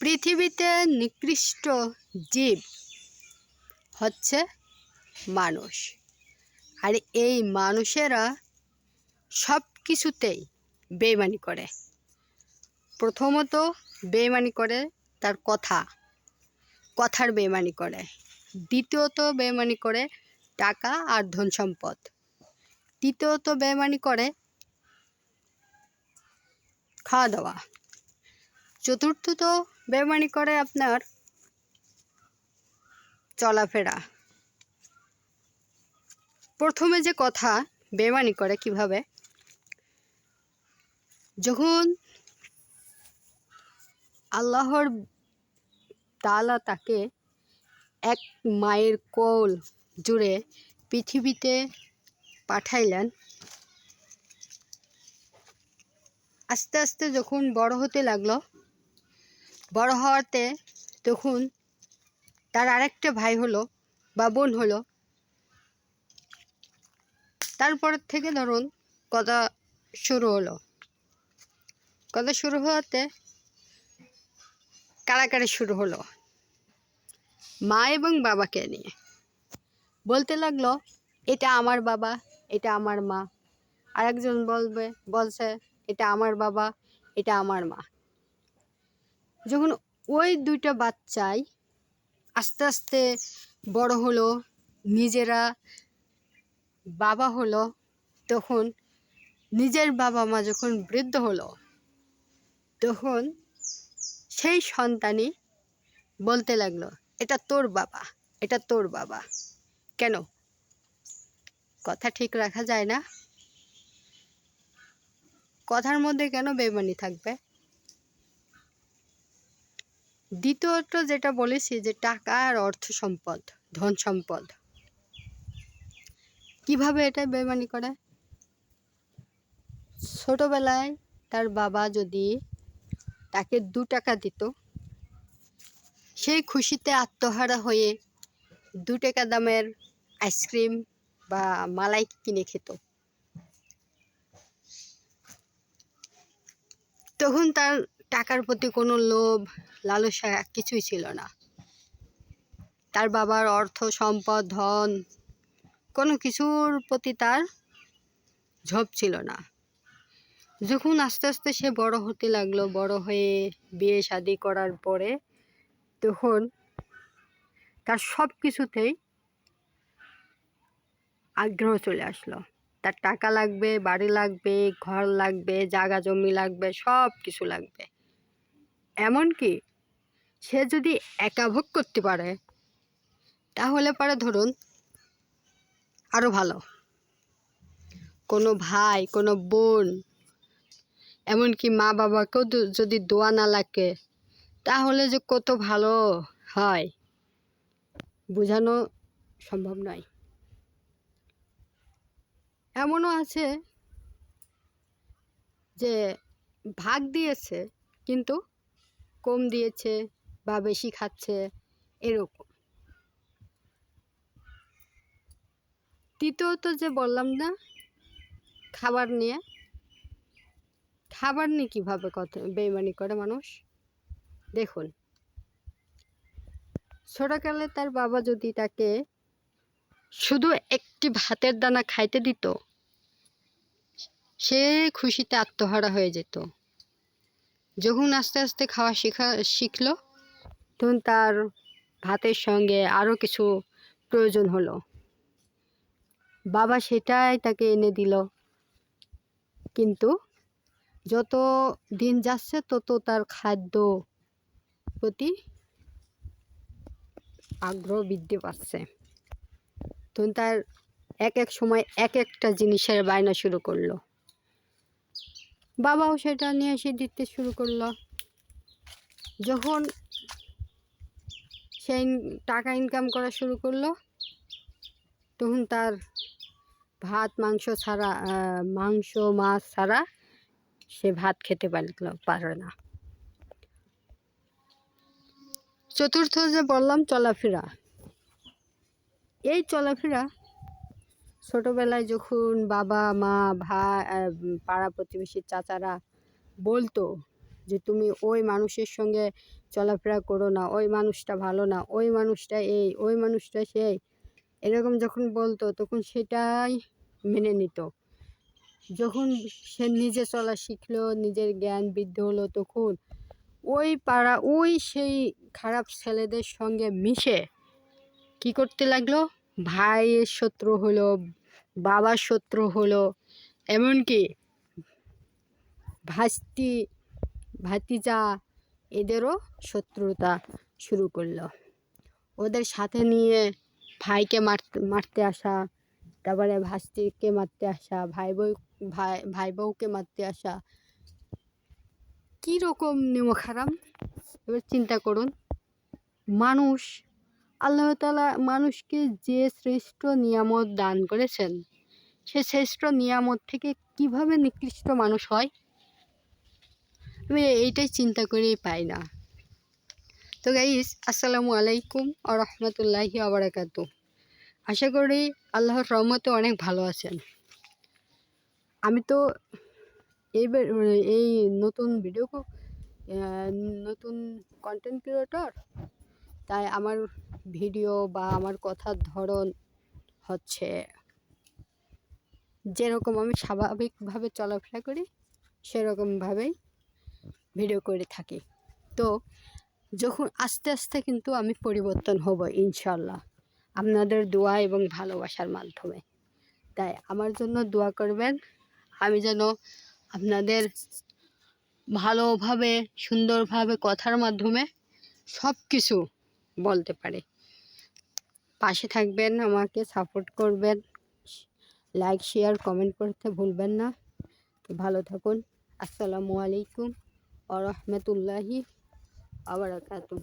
পৃথিবীতে নিকৃষ্ট জীব হচ্ছে মানুষ। আর এই মানুষেরা সব কিছুতেই বেইমানি করে। প্রথমত বেইমানি করে তার কথা, কথার বেইমানি করে। দ্বিতীয়ত বেইমানি করে টাকা আর ধন সম্পদ তৃতীয়ত বেইমানি করে খাওয়া দাওয়া। চতুর্থত বেইমানি করে আপনার চলাফেরা। প্রথমে যে কথা, বেমানি করে কীভাবে? যখন আল্লাহর তালা তাকে এক মায়ের কোল জুড়ে পৃথিবীতে পাঠাইলেন, আস্তে আস্তে যখন বড় হতে লাগল বড় হওয়াতে তখন তার আরেকটা ভাই হলো বা বোন হলো। তারপর থেকে ধরুন কথা শুরু হলো। কথা শুরু হওয়াতে কারাকারি শুরু হলো। মা এবং বাবাকে নিয়ে। বলতে লাগল, এটা আমার বাবা, এটা আমার মা। আরেকজন বলবে, বলছে, এটা আমার বাবা, এটা আমার মা। যখন ওই দুইটা বাচ্চাই আস্তে আস্তে বড় হলো, নিজেরা বাবা হলো, তখন নিজের বাবা মা যখন বৃদ্ধ হলো, তখন সেই সন্তানই বলতে লাগল, এটা তোর বাবা, এটা তোর বাবা। কেন? কথা ঠিক রাখা যায় না। কথার মধ্যে কেন বেমানি থাকবে? দ্বিতীয়ত যেটা বলেছি যে টাকা আর অর্থ সম্পদ, ধন সম্পদ। কীভাবে এটা বেমানি করে? ছোটবেলায় তার বাবা যদি তাকে দু টাকা দিত, সেই খুশিতে আত্মহারা হয়ে দু টাকা দামের আইসক্রিম বা মালাই কিনে খেত। তখন তার টাকার প্রতি কোনো লোভ, লালসা কিছুই ছিল না। তার বাবার অর্থ, সম্পদ, ধন কোনো কিছুর প্রতি তার ঝোপ ছিল না। যখন আস্তে আস্তে সে বড় হতে লাগল, বড় হয়ে বিয়ে শাদি করার পরে তখন তার সব কিছুতেই আগ্রহ চলে আসলো। তার টাকা লাগবে, বাড়ি লাগবে, ঘর লাগবে, জায়গা, জমি লাগবে সব কিছু লাগবে। এমনকি সে যদি একা ভোগ করতে পারে, তাহলে পারে ধরুন আরও ভালো। কোনো ভাই, কোনো বোন, এমনকি মা বাবাকেও যদি দোয়া না লাগে, তাহলে যে কত ভালো হয়, বোঝানো সম্ভব নয়। এমনও আছে যে ভাগ দিয়েছে, কিন্তু কম দিয়েছে বা বেশি খাচ্ছে, এরকম। তৃতীয়ত যে বললাম না, খাবার নিয়ে। খাবার নিয়ে কীভাবে কথা বেইমানি করে মানুষ? দেখুন, ছোটকালে তার বাবা যদি তাকে শুধু একটি ভাতের দানা খাইতে দিত, সে খুশিতে আত্মহারা হয়ে যেত। যখন আস্তে আস্তে খাওয়া শেখা, শিখলো, তখন তার ভাতের সঙ্গে আরও কিছু প্রয়োজন হলো। বাবা সেটাই তাকে এনে দিল। কিন্তু যত দিন যাচ্ছে, তত তার খাদ্য প্রতি আগ্রহ বৃদ্ধি পাচ্ছে। তখন তার এক এক সময় এক একটা জিনিসের বায়না শুরু করল। বাবাও সেটা নিয়ে এসে দিতে শুরু করল। যখন সে টাকা ইনকাম করা শুরু করল, তখন তার ভাত, মাংস ছাড়া মাংস, মাছ ছাড়া সে ভাত খেতে পারল পারে না। চতুর্থ যে বললাম, চলাফেরা। এই চলাফেরা ছোটবেলায় যখন বাবা, মা, ভাই পাড়া প্রতিবেশী চাচারা বলতো যে, তুমি ওই মানুষের সঙ্গে চলাফেরা করো না, ওই মানুষটা ভালো না, ওই মানুষটা এই, ওই মানুষটা সেই। এরকম যখন বলতো, তখন সেটাই মেনে নিত। যখন সে নিজে চলা শিখলো, নিজের জ্ঞান বৃদ্ধি হলো, তখন ওই পাড়া, ওই সেই খারাপ ছেলেদের সঙ্গে মিশে কি করতে লাগল? ভাইয়ের শত্রু হলো বাবার শত্রু হলো। এমনকি ভাস্তি ভাতিজা এদেরও শত্রুতা শুরু করল। ওদের সাথে নিয়ে ভাইকে মারতে মারতে আসা, তারপরে ভাস্তিকে মারতে আসা ভাই বউ ভাই ভাই বউকে মারতে আসা। কী রকম নিমক হারাম এবার চিন্তা করুন, মানুষ আল্লাহ তালা মানুষকে যে শ্রেষ্ঠ নিয়ামত দান করেছেন, সে শ্রেষ্ঠ নিয়ামত থেকে কীভাবে নিকৃষ্ট মানুষ হয়? আমি এইটাই চিন্তা করেই পাই না। তো গাইস আসসালামু আলাইকুম আ রহমতুল্লাহি আবরাকাত আশা করি আল্লাহর রহমতে অনেক ভালো আছেন। আমি তো এইবার এই নতুন ভিডিও নতুন কন্টেন্ট ক্রিয়েটর তাই আমার ভিডিও বা আমার কথার ধরন হচ্ছে যেরকম আমি স্বাভাবিকভাবে চলাফেরা করি, সেরকমভাবেই ভিডিও করে থাকি। তো যখন আস্তে আস্তে কিন্তু আমি পরিবর্তন হব ইনশাল্লাহ আপনাদের দোয়া এবং ভালোবাসার মাধ্যমে। তাই আমার জন্য দোয়া করবেন, আমি যেন আপনাদের ভালোভাবে, সুন্দরভাবে কথার মাধ্যমে সব কিছু বলতে পারি। পাশে থাকবেন, আমাকে সাপোর্ট করবেন। লাইক শেয়ার কমেন্ট করতে ভুলবেন না। ভালো থাকুন। আসসালামু আলাইকুম আ রহমতুল্লাহি আবরাকাতু